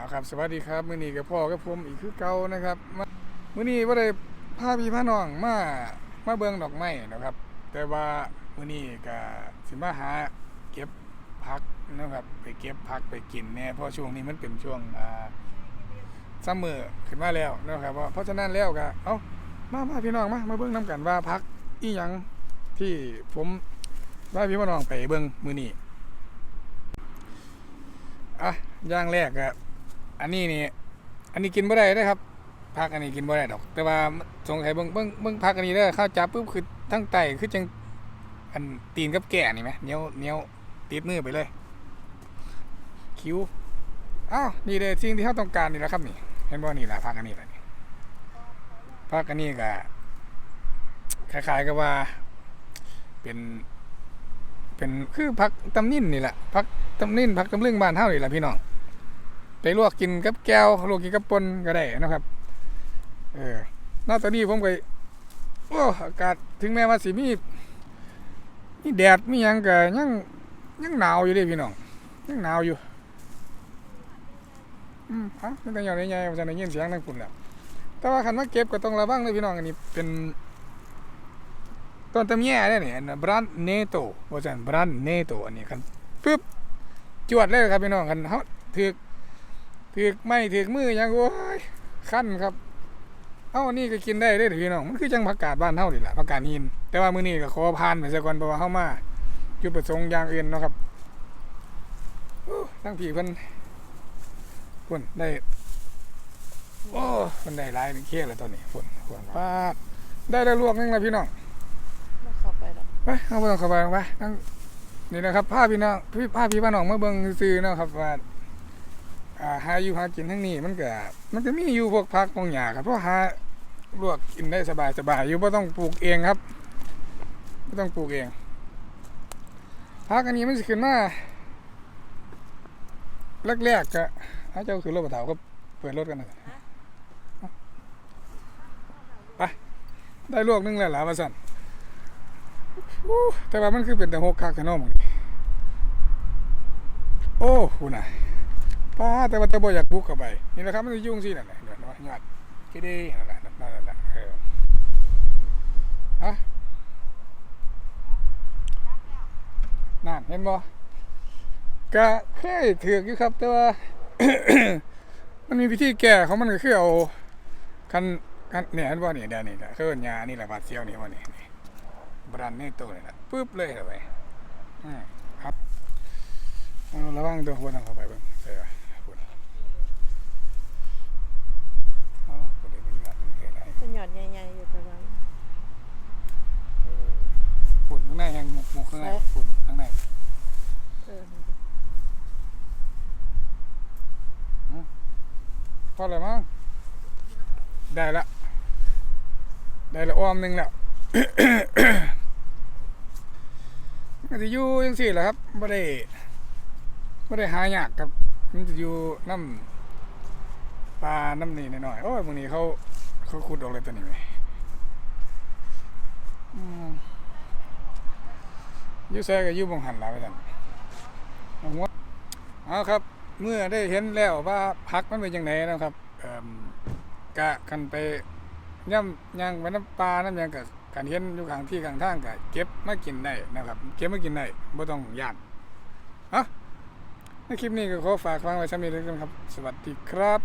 เอาครับสวัสดีครับมื้อนี้กับพ่อกับผมอีกคือเก่านะครับมื้อนี้บ่ได้พาพี่พาน้องมามาเบิ่งดอกไม้นะครับ แต่ว่ามื้อนี้ก็สิมาหาเก็บผักนะครับ ไปเก็บผักไปกินแหน่เพราะช่วงนี้มันเป็นช่วงอ่าซัมเมอร์ขึ้นมาแล้วนะครับเพราะฉะนั้นแล้วก็เอ้ามามาพี่น้องมามาเบิ่งนํกันว่าผักอีหยังที่ผมว่าพี่พาน้องไปเบิ่งมื้อนี้อะอย่างแรกอะ อันนี้นี่ อันนี้กินบ่ได้นะครับพักอันนี้กินบ่ได้ดอก แต่ว่าสงสัยเบิ่งเบิ่งเบิ่งพักอันนี้เด้อข้าวจับปุ๊บคือทั้งไตคือจังอันตีนกับแก่นี่ไหมเนี้ยวเนี้ยวติดมือไปเลย คิ้วอ้าวนี่เลยสิ่งที่เขาต้องการนี่แหละครับนี่ เห็นบ่นี่แหละพักอันนี้แหละนี่พักอันนี้ก็คล้ายๆกับว่า เป็น เป็นคือพักตำนิ่นนี่แหละพักตำนิ่นพักตำลึงบ้านเฮานี่แหละพี่น้อง ไปลวกกินกับแก้วลวกกินกับปนก็ได้นะครับ เออนอกจากนี้ผมก็โอ้อากาศถึงแม้ว่าสิมีมีแดดมียังก็ยังยังหนาวอยู่ดิพี่น้องยังหนาวอยู่อืมฮะมันก็อย่างไรไงมันจะได้ยินเสียงทั้งฝุ่นแหล้วแต่ว่าคันมาเก็บก็ต้องระวังเลยพี่น้องอันนี้เป็นต้นตำแย่เนี่ยนี่บรันเนโตว่าจันบรันเนโตอันนี้คันปึ๊บจวดเลยครับพี่น้องคันเขาถือ ถือกไม่ถือกมือหยังโอ้ยขั้นครับเอ้าอันนี่ก็กินได้เด้อพี่น้องมันคือจังผักกาดบ้านเฮานี่แหละผักกาดหิน แต่ว่ามื้อนี้ก็ขอผ่านไปซะก่อนเพราะว่าเฮามาจุดประสงค์อย่างอื่นเนาะครับโอ้ทั้งพี่เพิ่นเพิ่นได้โอ้เพิ่นได้หลายเคียแล้วตอนนี้เพิ่นเพิ่นปาดได้แล้วลวกนึงแล้วพี่น้องไม่เข้าไปหรอกไปเอาไปเข้าไปไปนั่งนี่นะครับผ้าพี่น้องพี่ผ้าพี่พี่น้องมาเบิ่งซื่อๆเนาะครับว่าอ่า หาอยู่หากินทั้งนี้มันก็มันก็มีอยู่พวกพักพวกหญ้าครับเพราะหาลวกกินได้สบายสบายอยู่ไม่ต้องปลูกเองครับไม่ต้องปลูกเองพักอันนี้มันสิขึ้นมาแรกๆก็ให้เจ้าคือรถกระเถาก็เปิดรถกันนะไปได้ลวกนึงแล้วล่ะว่าสั่นอู้แต่ว่ามันคือเป็นแต่หกคักแต่นอมงนี่โอ้หูน่ะ ป้าแต่ว่าแต่บ่อยากบุกเข้าไปนี่นะครับมันจะยุ่งสินั่นแหละเดี๋ยวน้อยยอดก็ได้นั่นแหละนั่นแหละนะเออฮะนั่นเห็นบ่ก็เคยถือกอยู่ครับ แต่ว่า มันมีวิธีแก้ของมันก็คือเอาคันคันเนี่ยเห็นบ่นี่เดี๋ยวนี่แหละคือหญ้านี่แหละบาดเสียวนี่ว่านี่นี่บรันนี่ตัวนี่แหละปึ๊บเลยเข้าไปอืมครับระวังตัวหัวต้องเข้าไปเบิ่งเออฝุ่นเดี๋ยวมันหยาดมันเกิดอะไร เป็นหยอดใหญ่ๆอยู่ประมาณ เออฝุ่นข้างในยังห มกหมกข้างในฝุ่นข้างในเออพอแล้วมั้งได้ละ ได้ละอ้อมหนึ่งแล้วมันจะอยู่ยังสี่แหละครับไม่ได้ไม่ได้หายากครับ มันจะอยู่น้ำปลาน้ำนี่หน่อยๆโอ้ยมึงนี้เขาเขาขุดออกเลยตัวนี้ไหมอืม ยูแซ่กับยูบงหันหลายไปจันเอาหัวเอาครับ เมื่อได้เห็นแล้วว่าพักมันเป็นยังไงนะครับเอิ่มกะกันไปย่ำย่างไปน้ำปลาน้ำยังกับกันเห็นอยู่ข้างที่ข้างทางก็เก็บมากินได้นะครับ เก็บมากินได้ไม่ต้องยานฮะในคลิปนี้ก็ขอฝากฟังไว้ชั้นนี้ด้วยกันครับ สวัสดีครับ